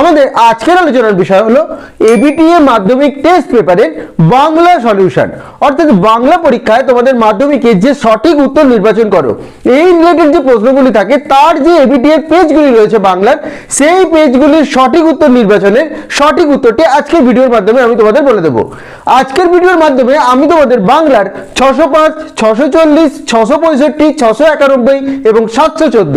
আমাদের আজকের আলোচনার বিষয় হলো এবিটিএ মাধ্যমিক টেস্ট পেপারের বাংলা সলিউশন অর্থাৎ বাংলা পরীক্ষায় তোমাদের মাধ্যমিকে যে সঠিক উত্তর নির্বাচন করো, এই রিলেটেড যে প্রশ্নগুলি থাকে, তার যে এবিটিএর পেজগুলি রয়েছে বাংলার, সেই পেজগুলির সঠিক উত্তর নির্বাচনের সঠিক উত্তরটি আজকের ভিডিওর মাধ্যমে আমি তোমাদের বলে দেবো। আজকের ভিডিওর মাধ্যমে আমি তোমাদের বাংলার ছশো পাঁচ, ছশো চল্লিশ, ছশো পঁয়ষট্টি, ছশো একানব্বই এবং সাতশো চোদ্দ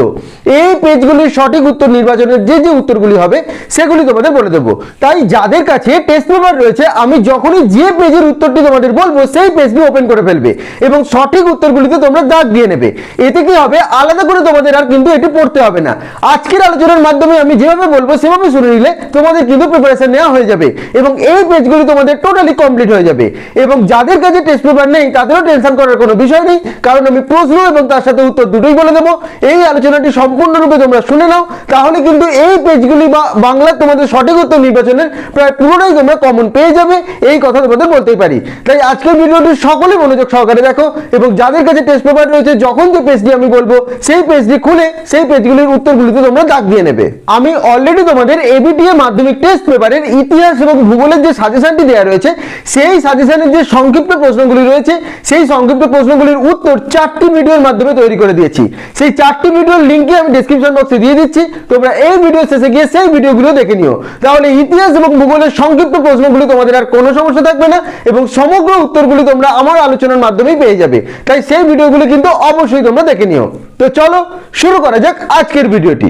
এই পেজগুলির সঠিক উত্তর নির্বাচনের যে যে উত্তরগুলি হবে সেগুলি তোমাদের বলে দেবো। তাই যাদের কাছে টেস্ট পেপার রয়েছে, আমি যখনই যে পেজের উত্তরটি তোমাদের বলব, সেই পেজটি ওপেন করে ফেলবে এবং সঠিক উত্তরগুলিতে তোমরা দাগ দিয়ে নেবে। এতে কি হবে? আলাদা করে তোমাদের আর কিন্তু এটি পড়তে হবে না। আজকের আলোচনার মাধ্যমে আমি যেভাবে বলব, সেভাবে শুনে নিলে তোমাদের কিন্তু প্রিপারেশন নেওয়া হয়ে যাবে এবং এই পেজগুলি তোমাদের টোটালি কমপ্লিট হয়ে যাবে। এবং যাদের কাছে টেস্ট পেপার নেই, তাদেরও টেনশন করার কোনো বিষয় নেই, কারণ আমি প্রশ্ন এবং তার সাথে উত্তর দুটোই বলে দেবো। এই আলোচনাটি সম্পূর্ণরূপে তোমরা শুনে নাও, তাহলে কিন্তু এই পেজগুলি বা বাংলার তোমাদের সঠিক উত্তর নির্বাচনের প্রায় পুরোটাই তোমরা কমন পেয়ে যাবে। এই কথা তোমাদের বলতেই পারি। তাই আজকের ভিডিওটি সকলে মনোযোগ সহকারে দেখো এবং যাদের কাছে টেস্ট পেপার রয়েছে, যখন যে পেজটি আমি বলব, সেই পেজটি খুলে সেই পেজগুলির উত্তরগুলিতে তোমরা দাগ দিয়ে নেবে। আমি অলরেডি তোমাদের এবিটিএ মাধ্যমিক টেস্ট পেপারের ইতিহাস এবং ভূগোলের যে সাজেশনটি দেওয়া রয়েছে, সেই সাজেশনের যে সংক্ষিপ্ত প্রশ্নগুলি রয়েছে, সেই সংক্ষিপ্ত প্রশ্নগুলির উত্তর চারটি ভিডিওর মাধ্যমে তৈরি করে দিয়েছি। সেই চারটি ভিডিওর লিঙ্কই আমি ডিসক্রিপশন বক্সে দিয়ে দিচ্ছি। তোমরা এই ভিডিও শেষে গিয়ে সেই ভিডিওগুলো দেখে নিও। তাহলে ইতিহাস এবং ভূগোলের সংক্ষিপ্ত প্রশ্নগুলি তোমাদের আর কোনো সমস্যা থাকবে না এবং সমগ্র উত্তরগুলি তোমরা আমার আলোচনার মাধ্যমেই পেয়ে যাবে। তাই সেই ভিডিওগুলি কিন্তু অবশ্যই তোমরা দেখে নিও। তো চলো শুরু করা যাক আজকের ভিডিওটি।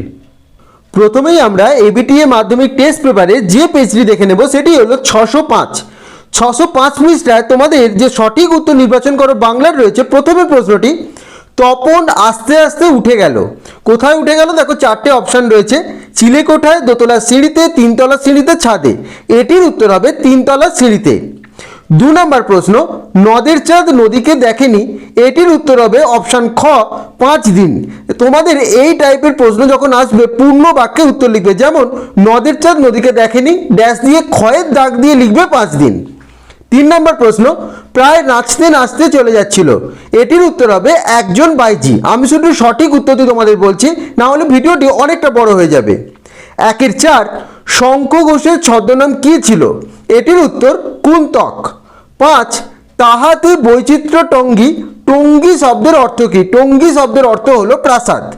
প্রথমেই আমরা এবিটিএ মাধ্যমিক টেস্ট পেপারে যে পেজটি দেখে নেব, সেটি হলো ছশো পাঁচ। ছশো পাঁচ পৃষ্ঠায় তোমাদের যে সঠিক উত্তর নির্বাচন করো বাংলার রয়েছে, প্রথমে প্রশ্নটি তপন আস্তে আস্তে উঠে গেল। কোথায় উঠে গেল? দেখো, চারটে অপশন রয়েছে। চিলে কোঠায়, দোতলা সিঁড়িতে, তিনতলা সিঁড়িতে, ছাদে। এটির উত্তর হবে তিনতলা সিঁড়িতে। দু নম্বর প্রশ্ন, নদের চাঁদ নদীকে দেখেনি। এটির উত্তর হবে অপশান খ, পাঁচ দিন। তোমাদের এই টাইপের প্রশ্ন যখন আসবে, পূর্ণ বাক্যে উত্তর লিখবে। যেমন, নদের চাঁদ নদীকে দেখেনি ড্যাশ দিয়ে, ক্ষয়ের দাগ দিয়ে লিখবে পাঁচ দিন। তিন নম্বর প্রশ্ন, প্রায় নাচতে নাচতে চলে যাচ্ছিল। এটির উত্তর হবে একজন বাইজি। আমি শুধু সঠিক উত্তরটি তোমাদের বলছি, না হলে ভিডিওটি অনেকটা বড় হয়ে যাবে। একের চার, শঙ্খ ঘোষের ছদ্মনাম কী ছিল? এটির উত্তর, কুন্তক। পাঁচ, তাহাতে বৈচিত্র্য টঙ্গী। টঙ্গী শব্দের অর্থ কী? টঙ্গী শব্দের অর্থ হলো প্রাসাদ।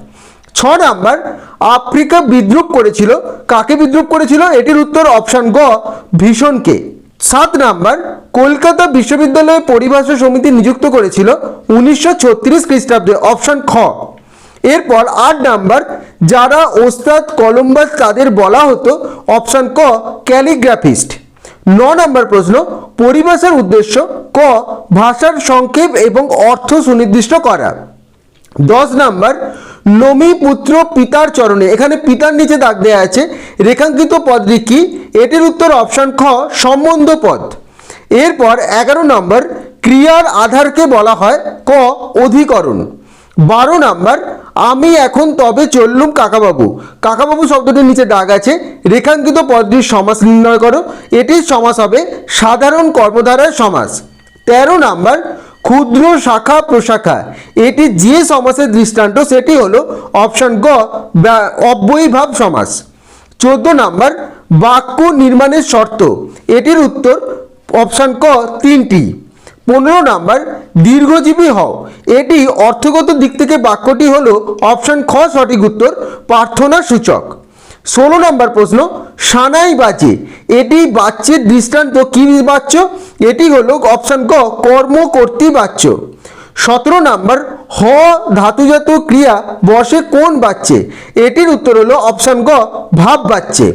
ছ নাম্বার, আফ্রিকা বিদ্রুপ করেছিল। কাকে বিদ্রুপ করেছিল? এটির উত্তর অপশান গ, ভীষণকে। সাত নাম্বার, কলকাতা বিশ্ববিদ্যালয়ে পরিভাষা সমিতি নিযুক্ত করেছিল উনিশশো ছত্রিশ খ্রিস্টাব্দে, অপশান খ। এরপর আট নাম্বার, যারা ওস্তাদ কলম্বাস তাদের বলা হতো, অপশান ক, ক্যালিগ্রাফিস্ট। ন নম্বর প্রশ্ন, পরিভাষার উদ্দেশ্য ক, ভাষার সংক্ষেপ এবং অর্থ সুনির্দিষ্ট করা। দশ নাম্বার নমি পুত্র পিতার চরণে। এখানে পিতার নিচে দাগ দেওয়া আছে। রেখাঙ্কিত পদটি কি? এটির উত্তর অপশান খ, সম্বন্ধ পদ। এরপর এগারো নম্বর, ক্রিয়ার আধারকে বলা হয় ক, অধিকরণ। বারো নাম্বার, আমি এখন তবে চললুম কাকাবাবু। কাকাবাবু শব্দটির নিচে দাগ আছে। রেখাঙ্কিত পদটির সমাস নির্ণয় করো। এটির সমাস হবে সাধারণ কর্মধারার সমাস। তেরো নাম্বার ক্ষুদ্র শাখা প্রশাখা। এটি যে সমাসের দৃষ্টান্ত, সেটি হলো অপশান গ ব্যা- অব্যয়ীভাব সমাস। চোদ্দ নাম্বার, বাক্য নির্মাণের শর্ত। এটির উত্তর অপশান ক তিনটি। পনেরো নাম্বার, দীর্ঘজীবী হও। এটি অর্থগত দিক থেকে বাক্যটি হলো অপশান খ সঠিক উত্তর, প্রার্থনা সূচক। ষোলো নম্বর প্রশ্ন, সানাই বাজে। এটি বাচ্চের দৃষ্টান্ত কী বাচ্য এটি হলো অপশান ক, কর্ম কর্তৃ বাচ্য। সতেরো নাম্বার, হ, ধাতুজাত ক্রিয়া, বসে কোন বাচ্চে? এটির উত্তর হলো অপশান ক, ভাব বাচ্চে।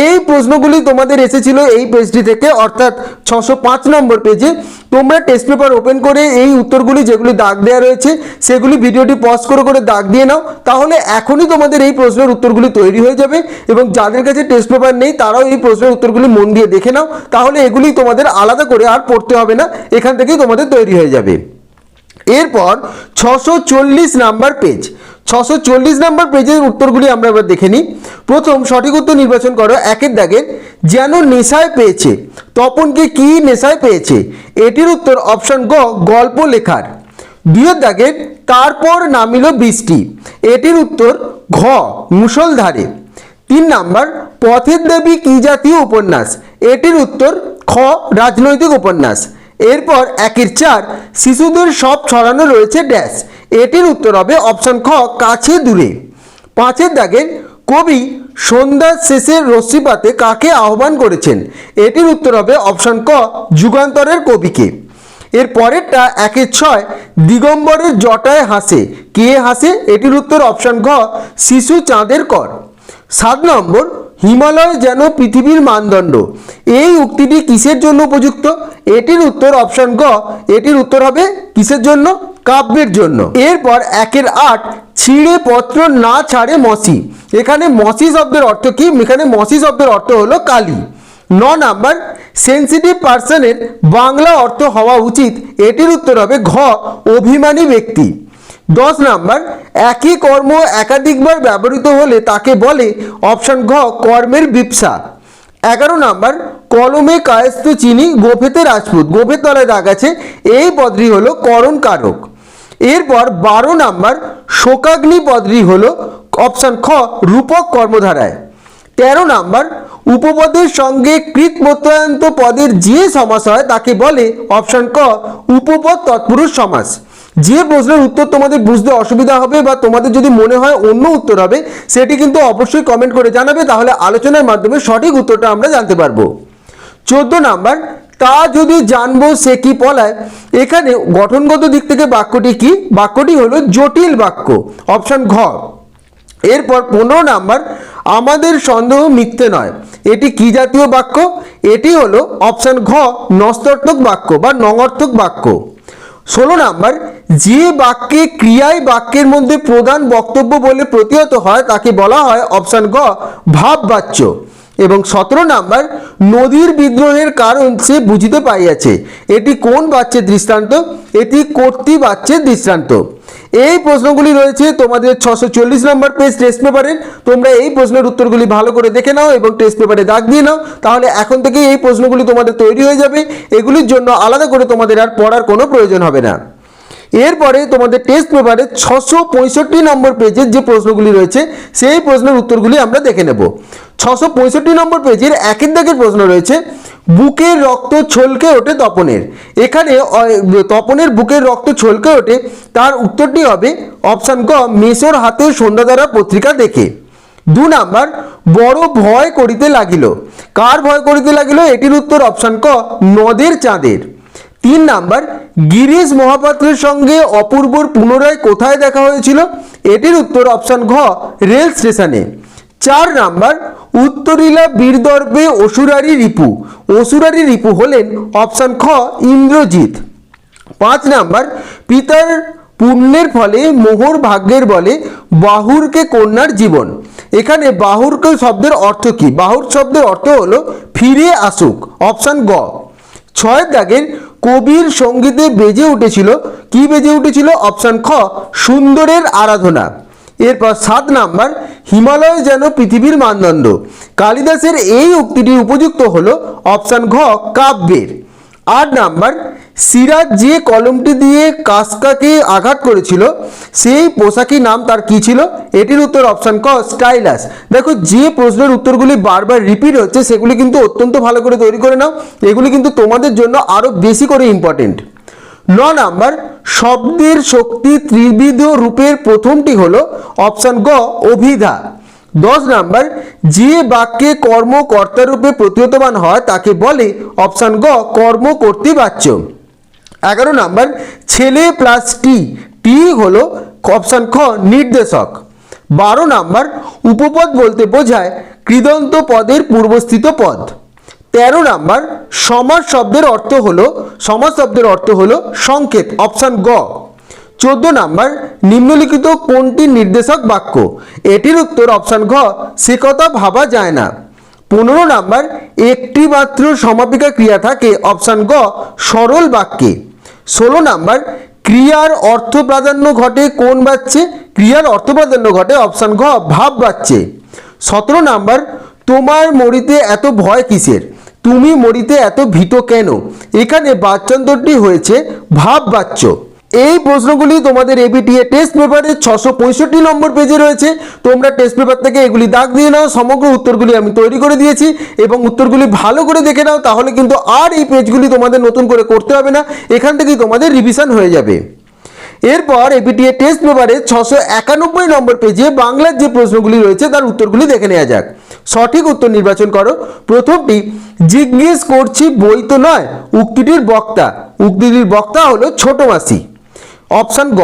এই প্রশ্নগুলি তোমাদের এসেছিল এই পেজটি থেকে, অর্থাৎ ছশো পাঁচ নম্বর পেজে তোমরা টেস্ট পেপার ওপেন করে এই উত্তরগুলি যেগুলি দাগ দেওয়া রয়েছে, সেগুলি ভিডিওটি পজ করে করে দাগ দিয়ে নাও। তাহলে এখনই তোমাদের এই প্রশ্নের উত্তরগুলি তৈরি হয়ে যাবে এবং যাদের কাছে টেস্ট পেপার নেই, তারাও এই প্রশ্নের উত্তরগুলি মন দিয়ে দেখে নাও। তাহলে এগুলি তোমাদের আলাদা করে আর পড়তে হবে না, এখান থেকেই তোমাদের তৈরি হয়ে যাবে। এরপর ছশো নাম্বার পেজ ছশো চল্লিশ নম্বর পেজের উত্তরগুলি আমরা এবার দেখে নিই। প্রথম, সঠিক উত্তর নির্বাচন করো, একের দাগের যেন নেশায় পেয়েছে, তপনকে কি নেশায় পেয়েছে? এটির উত্তর অপশন গ, গল্প লেখার। দুইয়ের দাগের তারপর নামিল বৃষ্টি, এটির উত্তর ঘ, মুষলধারে। তিন নাম্বার, পথের দেবী কি জাতীয় উপন্যাস? এটির উত্তর খ, রাজনৈতিক উপন্যাস। এরপর একের চার, শিশুদের সব ছড়ানো রয়েছে ড্যাশ। এটির উত্তর হবে অপশন খ, কাছে দূরে। পাঁচের দাগের কবি সন্ধ্যার শেষের রশ্মিপাতে কাকে আহ্বান করেছেন? এটির উত্তর হবে অপশন ক, যুগান্তরের কবিকে। এর পরেরটা একের ছয়, দিগম্বরের জটায় হাসে। কে হাসে? এটির উত্তর অপশন ঘ, শিশু চাঁদের কর। সাত নম্বর, হিমালয় যেন পৃথিবীর মানদণ্ড। এই উক্তিটি কিসের জন্য উপযুক্ত? এটির উত্তর অপশন গ এটির উত্তর হবে কিসের জন্য? কাব্যের জন্য। এরপর একের আট, ছিঁড়ে পত্র না ছাড়ে মসি। এখানে মসি শব্দের অর্থ কি? এখানে মসি শব্দের অর্থ হলো কালী। ন নাম্বার সেন্সিটিভ পার্সনের বাংলা অর্থ হওয়া উচিত। এটির উত্তর হবে ঘ, অভিমানী ব্যক্তি। দশ নাম্বার, একই কর্ম একাধিকবার ব্যবহৃত হলে তাকে বলে অপশন ঘ, কর্মের বিপসা এগারো নাম্বার, কলমে কায়স্ত চিনি গোফেতে রাজপুত। গোফের তলায় দাগ আছে। এই পদটি হলো করণ কারক। এরপর বারো নাম্বার শোকাগ্নি পদটি হলো অপশান খ, রূপক কর্মধারায়। তেরো নাম্বার উপপদের সঙ্গে কৃত প্রত্যয়ন্ত পদের যে সমাস হয় তাকে বলে অপশান ক, উপপদ তৎপুরুষ সমাস। যে প্রশ্নের উত্তর তোমাদের বুঝতে অসুবিধা হবে বা তোমাদের যদি মনে হয় অন্য উত্তর হবে, সেটি কিন্তু অবশ্যই কমেন্ট করে জানাবে, তাহলে আলোচনার মাধ্যমে সঠিক উত্তরটা আমরা জানতে পারব। চোদ্দ নাম্বার তা যদি জানব সে কি পলায়? এখানে গঠনগত দিক থেকে বাক্যটি কি? বাক্যটি হলো জটিল বাক্য, অপশন ঘ। এরপর পনেরো নাম্বার, আমাদের সন্দেহ মিথ্যে নয়। এটি কি জাতীয় বাক্য? এটি হলো অপশন ঘ নস্তর্থক বাক্য বা নঙর্থক বাক্য। ষোলো নাম্বার, যে বাক্যে ক্রিয়ায় বাক্যের মধ্যে প্রধান বক্তব্য বলে প্রতিহত হয় তাকে বলা হয় অপশান গ ভাব বাচ্য এবং সতেরো নাম্বার, নদীর বিদ্রোহের কারণ সে বুঝিতে পাইয়াছে। এটি কোন বাচ্চের দৃষ্টান্ত? এটি কর্তৃ বাচ্চের দৃষ্টান্ত। এই প্রশ্নগুলি রয়েছে তোমাদের ছশো চল্লিশ নম্বর পেজ টেস্ট পেপারে তোমরা এই প্রশ্নের উত্তরগুলি ভালো করে দেখে নাও এবং টেস্ট পেপারে দাগ দিয়ে নাও। তাহলে এখন থেকে এই প্রশ্নগুলি তোমাদের তৈরি হয়ে যাবে। এগুলির জন্য আলাদা করে তোমাদের আর পড়ার কোনো প্রয়োজন হবে না। এরপরে তোমাদের টেস্ট পেপারে ছশো পঁয়ষট্টি নম্বর পেজের যে প্রশ্নগুলি রয়েছে, সেই প্রশ্নের উত্তরগুলি আমরা দেখে নেব। ছশো পঁয়ষট্টি নম্বর পেজের একের দাগের প্রশ্ন রয়েছে বুকের রক্ত ছলকে ওঠে তপনের। এখানে তপনের বুকের রক্ত ছলকে ওঠে, তার উত্তরটি হবে অপশান ক, মেসোর হাতে সন্ধ্যাধারা পত্রিকা দেখে। দু নাম্বার, বড় ভয় করিতে লাগিল। কার ভয় করিতে লাগিল? এটির উত্তর অপশান ক, নদের চাঁদের। তিন নাম্বার, গিরিশ মহাপাত্রের সঙ্গে অপূর্বর পুনরায় কোথায় দেখা হয়েছিল? এটির উত্তর অপশন ঘ, রেল স্টেশনে। চার নাম্বার, উত্তরিলা বীরদর্পে অসুরারি রিপু। অসুরারি রিপু হলেন অপশন খ, ইন্দ্রজিৎ। পাঁচ নাম্বার, পিতার পুণ্যের ফলে মোহর ভাগ্যের বলে বাহুরকে কন্যার জীবন। এখানে বাহুরকে শব্দের অর্থ কি? বাহুর শব্দের অর্থ হলো, ফিরে আসুক। অপশন গ ছয়ের দাগের কবির সঙ্গীতে বেজে উঠেছিল। কি বেজে উঠেছিল? অপশান খ, সুন্দরের আরাধনা। এরপর সাত নাম্বার, হিমালয় যেন পৃথিবীর মানদণ্ড। কালিদাসের এই উক্তিটি উপযুক্ত হলো অপশান ঘ, কাব্যের। আট নাম্বার সিরাজ যে কলমটি দিয়ে কাসকাকে আঘাত করেছিল, সেই পোশাকি নাম তার কি ছিল? এটির উত্তর অপশন ক, স্টাইলাস। দেখো, যে প্রশ্নের উত্তরগুলি বারবার রিপিট হচ্ছে, সেগুলি কিন্তু অত্যন্ত ভালো করে তৈরি করে নাও। এগুলি কিন্তু তোমাদের জন্য আরও বেশি করে ইম্পর্টেন্ট ন নাম্বার, শব্দের শক্তি ত্রিবিধ রূপের প্রথমটি হলো অপশান গ, অভিধা। দশ নাম্বার, যে বাক্যে কর্ম কর্তারূপে প্রতিহতমান হয়, তাকে বলে অপশান গ কর্ম কর্তৃবাচ্য এগারো নাম্বার, ছেলে প্লাস টি টি হলো অপশন খ, নির্দেশক। বারো নাম্বার, উপপদ বলতে বোঝায় কৃদন্ত পদের পূর্বস্থিত পদ। তেরো নাম্বার সমাজ শব্দের অর্থ হলো সমাজ শব্দের অর্থ হলো সংকেত অপশন গ। চোদ্দ নাম্বার, নিম্নলিখিত কোনটি নির্দেশক বাক্য? এটির উত্তর অপশন ঘ, সে কথা ভাবা যায় না। পনেরো নাম্বার, একটি মাত্র সমাপিকা ক্রিয়া থাকে অপশন গ, সরল বাক্যে। ষোলো নাম্বার, ক্রিয়ার অর্থ প্রাধান্য ঘটে কোন বাচ্চে? ক্রিয়ার অর্থ প্রাধান্য ঘটে অপশান ঘ, ভাব বাচ্চে। সতেরো নাম্বার, তোমার মরিতে এত ভয় কিসের? তুমি মরিতে এত ভীত কেন? এখানে বাচ্চন্দরটি হয়েছে ভাব বাচ্য এই প্রশ্নগুলি তোমাদের এবিটিএ টেস্ট পেপারে ছশো পঁয়ষট্টি নম্বর পেজে রয়েছে। তোমরা টেস্ট পেপার থেকে এগুলি দাগ দিয়ে নাও, সমগ্র উত্তরগুলি আমি তৈরি করে দিয়েছি এবং উত্তরগুলি ভালো করে দেখে নাও, তাহলে কিন্তু আর এই পেজগুলি তোমাদের নতুন করে করতে হবে না। এখান থেকেই তোমাদের রিভিশন হয়ে যাবে। এরপর এবিটিএ টেস্ট পেপারে ছশো একানব্বই নম্বর পেজে বাংলার যে প্রশ্নগুলি রয়েছে, তার উত্তরগুলি দেখে নেওয়া যাক। সঠিক উত্তর নির্বাচন করো। প্রথমটি, জিজ্ঞেস করছি বই তো নয়, উক্তিটির বক্তা। উক্তিটির বক্তা হলো ছোট মাসি। অপশান গ।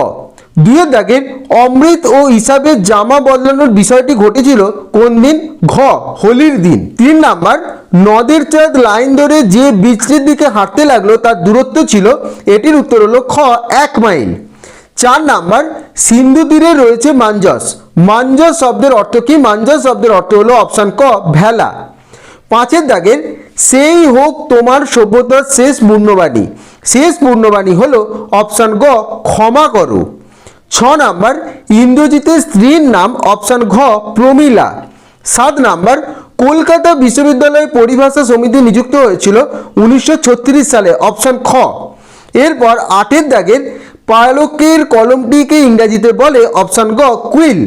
দুইয়ের দাগের অমৃত ও হিসাবে জামা বদলানোর বিষয়টি ঘটেছিল কোন দিন? ঘ, হোলির দিন। তিন নাম্বার, নদের চাঁদ লাইন ধরে যে বীজটির দিকে হাঁটতে লাগল তার দূরত্ব ছিল, এটির উত্তর হলো খ, এক মাইল। চার নাম্বার, সিন্ধু তীরে রয়েছে মাঞ্জস। মাঞ্জস শব্দের অর্থ কি? মাঞ্জস শব্দের অর্থ হলো অপশান ক, ভেলা। পাঁচের দাগের সেই হোক তোমার সভ্যতার শেষ পূর্ণবাণী। শেষ পূর্ণবাণী হলো অপশান গ, ক্ষমা করো। ছ নাম্বার, ইন্দ্রজিতের স্ত্রীর নাম অপশান ঘ, প্রমীলা। সাত নাম্বার, কলকাতা বিশ্ববিদ্যালয় পরিভাষা সমিতি নিযুক্ত হয়েছিল উনিশশো ছত্রিশ সালে অপশান খ। এরপর আটের দাগের পালকের কলমটিকে ইংরাজিতে বলে অপশান গ, কুইল।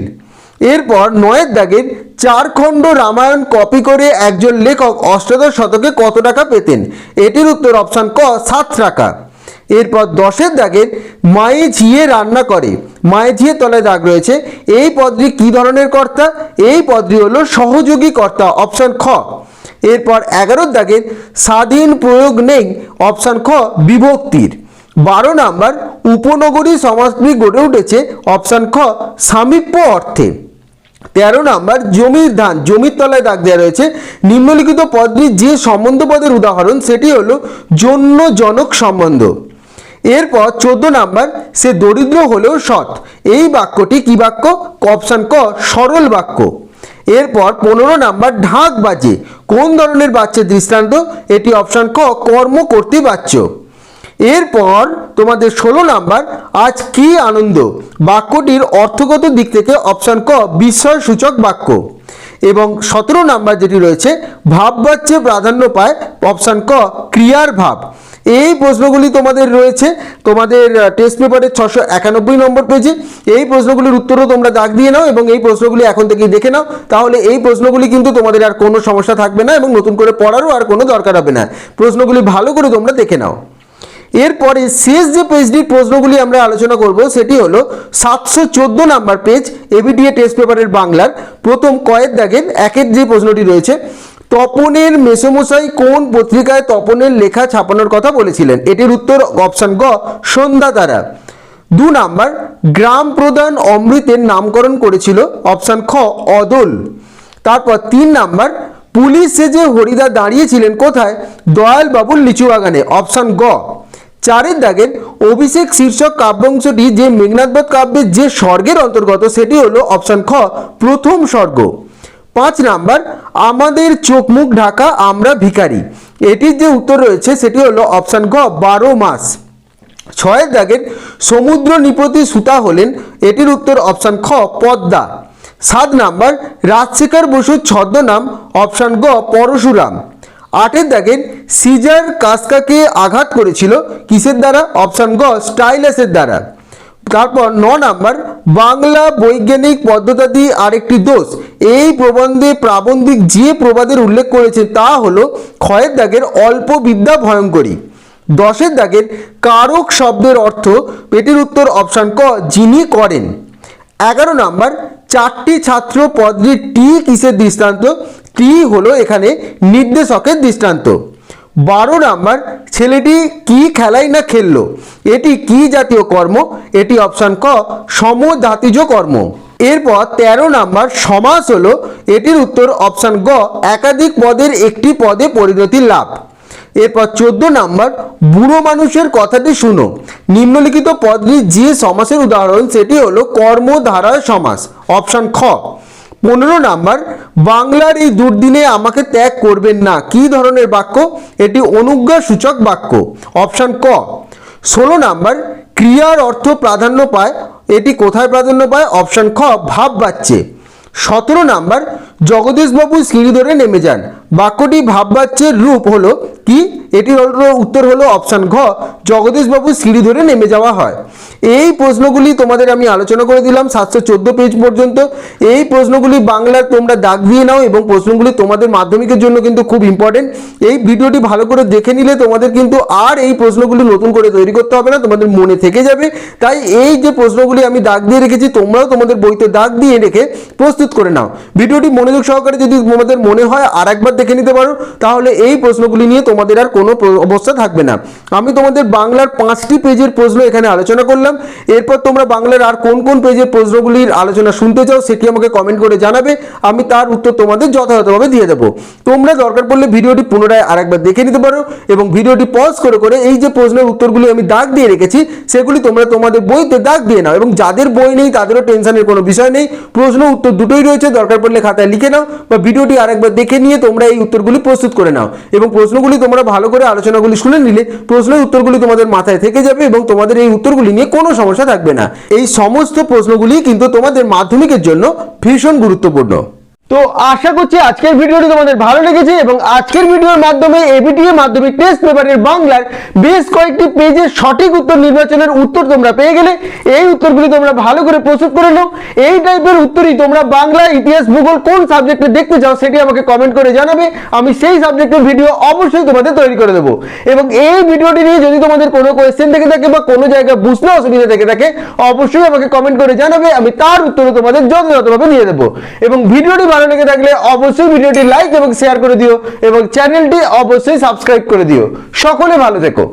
এরপর নয়ের দাগের চার খণ্ড রামায়ণ কপি করে একজন লেখক অষ্টাদশ শতকে কত টাকা পেতেন? এটির উত্তর অপশান ক, সাত টাকা। এরপর দশের দাগের মায়ে ঝিয়ে রান্না করে। মায়ে ঝিয়ে তলায় দাগ রয়েছে। এই পদটি কি ধরনের কর্তা? এই পদটি হলো সহযোগী কর্তা, অপশান খ। এরপর এগারোর দাগের স্বাধীন প্রয়োগ নেই, অপশান খ, বিভক্তির। বারো নাম্বার, উপনগরী সমাজটি গড়ে উঠেছে, অপশান খ সামীপ্য অর্থে। তেরো নাম্বার, জমির ধান, জমির তলায় দাগ দেওয়া রয়েছে। নিম্নলিখিত পদটির যে সম্বন্ধ পদের উদাহরণ, সেটি হলো জন্য জনক সম্বন্ধ। এরপর চোদ্দ নাম্বার, সে দরিদ্র হলেও সৎ। এই বাক্যটি কি বাক্য? অপশান ক, সরল বাক্য। এরপর পনেরো নাম্বার, ঢাক বাজে। কোন ধরনের বাচ্চার দৃষ্টান্ত? এটি অপশান ক, কর্ম করতে বাচ্চ এরপর তোমাদের ষোলো নাম্বার, আজ কি আনন্দ? বাক্যটির অর্থগত দিক থেকে অপশান ক বিস্ময় সূচক বাক্য। এবং সতেরো নাম্বার যেটি রয়েছে, ভাব বাচ্চে প্রাধান্য পায় অপশান ক, ক্রিয়ার ভাব। এই প্রশ্নগুলি তোমাদের রয়েছে, তোমাদের টেস্ট পেপারের ছশো একানব্বই নম্বর পেজে এই প্রশ্নগুলির উত্তরও তোমরা দাগ দিয়ে নাও এবং এই প্রশ্নগুলি এখন থেকেই দেখে নাও। তাহলে এই প্রশ্নগুলি কিন্তু তোমাদের আর কোনো সমস্যা থাকবে না এবং নতুন করে পড়ারও আর কোনো দরকার হবে না। প্রশ্নগুলি ভালো করে তোমরা দেখে নাও। এরপরে শেষ যে পেজটির প্রশ্নগুলি আমরা আলোচনা করব, সেটি হলো সাতশো চোদ্দ নাম্বার পেজ এবিডিএ টেস্ট পেপারের বাংলার প্রথম কয়েক দাগের একের যে প্রশ্নটি রয়েছে, তপনের মেসমশাই কোন পত্রিকায় তপনের লেখা ছাপানোর কথা বলেছিলেন? এটির উত্তর অপশান গ, সন্ধ্যা তারা। দু নাম্বার, গ্রাম প্রধান অমৃতের নামকরণ করেছিল অপশান খ, অদল। তারপর তিন নাম্বার, পুলিশে যে হরিদা দাঁড়িয়েছিলেন কোথায়? দয়াল বাবুর লিচু বাগানে অপশান গ। চারের দাগের অভিষেক শীর্ষক কাব্যাংশটি যে মেঘনাথবধ কাব্যের যে স্বর্গের অন্তর্গত, সেটি হলো অপশান খ, প্রথম স্বর্গ। পাঁচ নাম্বার, আমাদের চোখ মুখ ঢাকা, আমরা ভিখারি। এটির যে উত্তর রয়েছে, সেটি হলো অপশান গ, বারো মাস। ছয়ের দাগের সমুদ্র নিপতি সুতা হলেন, এটির উত্তর অপশান খ, পদ্মা। সাত নাম্বার, রাজশেখর বসুর ছদ্মনাম, অপশান গ, পরশুরাম। আটের দাগের সিজার কাসকাকে আঘাত করেছিল কিসের দ্বারা? অপশান গ, স্টাইলাসের দ্বারা। তারপর ন নাম্বার, বাংলা বৈজ্ঞানিক পদ্ধতি আরেকটি দোষ। এই প্রবন্ধে প্রাবন্ধিক যে প্রবাদের উল্লেখ করেছে তা হলো, ক্ষয়ের দাগের অল্প বিদ্যা ভয়ঙ্করী। দশের দাগের কারক শব্দের অর্থ, পেটের উত্তর অপশান ক, যিনি করেন। এগারো নাম্বার চারটি ছাত্র পদটির টি কিসের দৃষ্টান্ত? টি হলো এখানে নির্দেশকের দৃষ্টান্ত। বারো নাম্বার, ছেলেটি কি খেলাই না খেললো? এটি কি জাতীয় কর্ম? এটি অপশান ক সমজাতিজ কর্ম। এরপর তেরো নাম্বার, সমাস হলো। এটির উত্তর অপশান গ, একাধিক পদের একটি পদে পরিণতি লাভ। এরপর চোদ্দ নাম্বার, বুড়ো মানুষের কথাটি শুনো। নিম্নলিখিত পদটির যে সমাসের উদাহরণ, সেটি হলো কর্মধারায় সমাস, অপশান খ। পনেরো নাম্বার, বাংলার এই দুর্দিনে আমাকে ত্যাগ করবেন না। কি ধরনের বাক্য? এটি অনুজ্ঞা সূচক বাক্য, অপশান ক। ষোলো নাম্বার, ক্রিয়ার অর্থ প্রাধান্য পায়, এটি কোথায় প্রাধান্য পায়? অপশান খ, ভাব বাচ্চে সতেরো নাম্বার, জগদীশবাবু সিঁড়ি ধরে নেমে যান। বাক্যটি ভাববাচ্যের রূপ হলো কি? এটির উত্তর হলো অপশান ঘ, জগদীশবাবু সিঁড়ি ধরে নেমে যাওয়া হয়। এই প্রশ্নগুলি তোমাদের আমি আলোচনা করে দিলাম সাতশো চোদ্দ পেজ পর্যন্ত। এই প্রশ্নগুলি বাংলার তোমরা দাগ দিয়ে নাও এবং প্রশ্নগুলি তোমাদের মাধ্যমিকের জন্য কিন্তু খুব ইম্পর্টেন্ট এই ভিডিওটি ভালো করে দেখে নিলে তোমাদের কিন্তু আর এই প্রশ্নগুলি নতুন করে তৈরি করতে হবে না, তোমাদের মনে থেকে যাবে। তাই এই যে প্রশ্নগুলি আমি দাগ দিয়ে রেখেছি, তোমরাও তোমাদের বইতে দাগ দিয়ে রেখে প্রস্তুত করে নাও। ভিডিওটি মনোযোগ সহকারে যদি তোমাদের মনে হয় আর একবার দেখে নিতে পারো। তাহলে এই প্রশ্নগুলি নিয়ে তোমাদের আর কোনো অবস্থা থাকবে না। আমি তোমাদের বাংলার পাঁচটি পেজের প্রশ্ন এখানে আলোচনা করলাম। এরপর তোমরা বাংলার আর কোন কোন পেজের প্রশ্নগুলির আলোচনা শুনতে চাও সেটি আমাকে কমেন্ট করে জানাবে। আমি তার উত্তর তোমাদের যথাযথভাবে দিয়ে দেবো। তোমরা দরকার পড়লে ভিডিওটি পুনরায় আরেকবার দেখে নিতে পারো এবং ভিডিওটি পজ করে করে এই যে প্রশ্নের উত্তরগুলি আমি দাগ দিয়ে রেখেছি, সেগুলি তোমরা তোমাদের বইতে দাগ দিয়ে নাও এবং যাদের বই নেই তাদেরও টেনশনের কোনো বিষয় নেই। প্রশ্ন উত্তর দুটোই রয়েছে, দরকার পড়লে খাতায় লিখে নাও বা ভিডিওটি আরেকবার দেখে নিয়ে তোমরা এই উত্তরগুলি প্রস্তুত করে নাও এবং প্রশ্নগুলি তোমরা ভালো করে আলোচনাগুলি শুনে নিলে প্রশ্নের উত্তরগুলি তোমাদের মাথায় থেকে যাবে এবং তোমাদের এই উত্তরগুলি নিয়ে কোনো সমস্যা থাকবে না। এই সমস্ত প্রশ্নগুলি কিন্তু তোমাদের মাধ্যমিকের জন্য ভীষণ গুরুত্বপূর্ণ। তো আশা করছি আজকের ভিডিওটি তোমাদের ভালো লেগেছে এবং আজকের ভিডিওর মাধ্যমে এবিটিএ মাধ্যমিক টেস্ট পেপারের বাংলার বেশ কয়েকটি পেজের সঠিক উত্তর নির্বাচনের উত্তর তোমরা পেয়ে গেলে। এই উত্তরগুলি তোমরা ভালো করে প্রস্তুত করে নাও। এই টাইপের উত্তরই তোমরা বাংলা, ইতিহাস, ভূগোল কোন সাবজেক্টে দেখতে চাও সেটি আমাকে কমেন্ট করে জানাবে। আমি সেই সাবজেক্টের ভিডিও অবশ্যই তোমাদের তৈরি করে দেবো। এবং এই ভিডিওটি নিয়ে যদি তোমাদের কোনো কোয়েশ্চেন থেকে থাকে বা কোনো জায়গায় বুঝতে অসুবিধা থেকে থাকে, অবশ্যই আমাকে কমেন্ট করে জানাবে। আমি তার উত্তর তোমাদের যথাযথভাবে দিয়ে দেবো। এবং ভিডিওটি ভালো লেগে থাকলে অবশ্যই ভিডিওটি লাইক এবং শেয়ার করে দিও এবং চ্যানেলটি অবশ্যই সাবস্ক্রাইব করে দিও। সকলে ভালো থেকো।